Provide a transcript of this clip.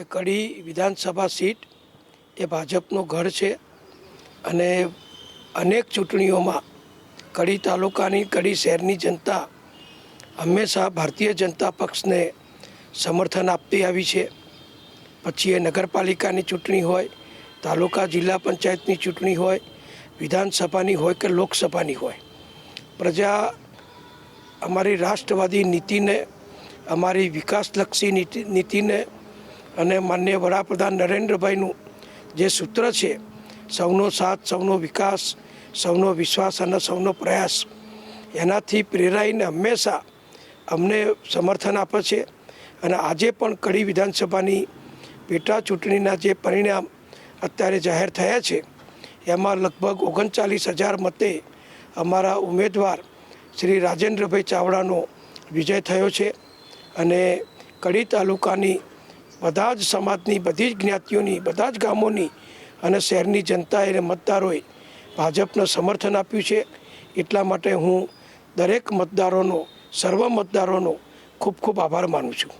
કે કડી વિધાનસભા સીટ એ ભાજપનું ઘર છે અને અનેક ચૂંટણીઓમાં કડી તાલુકાની, કડી શહેરની જનતા હંમેશા ભારતીય જનતા પક્ષને સમર્થન આપતી આવી છે. પછી એ નગરપાલિકાની ચૂંટણી હોય, તાલુકા જિલ્લા પંચાયતની ચૂંટણી હોય, વિધાનસભાની હોય કે લોકસભાની હોય. પ્રજા અમારી રાષ્ટ્રવાદી નીતિને, અમારી વિકાસલક્ષી નીતિ નીતિને અને માનનીય વડાપ્રધાન નરેન્દ્રભાઈનું જે સૂત્ર છે, સૌનો સાથ, સૌનો વિકાસ, સૌનો વિશ્વાસ અને સૌનો પ્રયાસ, એનાથી પ્રેરાઈને હંમેશા અમને સમર્થન આપે છે અને આજે પણ કડી વિધાનસભાની પેટા ચૂંટણીના જે પરિણામ અત્યારે જાહેર થયા છે, એમાં લગભગ ઓગણચાલીસ હજાર મતે અમારા ઉમેદવાર શ્રી રાજેન્દ્રભાઈ ચાવડાનો વિજય થયો છે અને કડી તાલુકાની બધા જ સમાજની, બધી જ જ્ઞાતિઓની, બધા જ ગામોની અને શહેરની જનતાએ અને મતદારોએ ભાજપને સમર્થન આપ્યું છે. એટલા માટે હું દરેક મતદારોનો, સર્વ મતદારોનો ખૂબ ખૂબ આભાર માનું છું.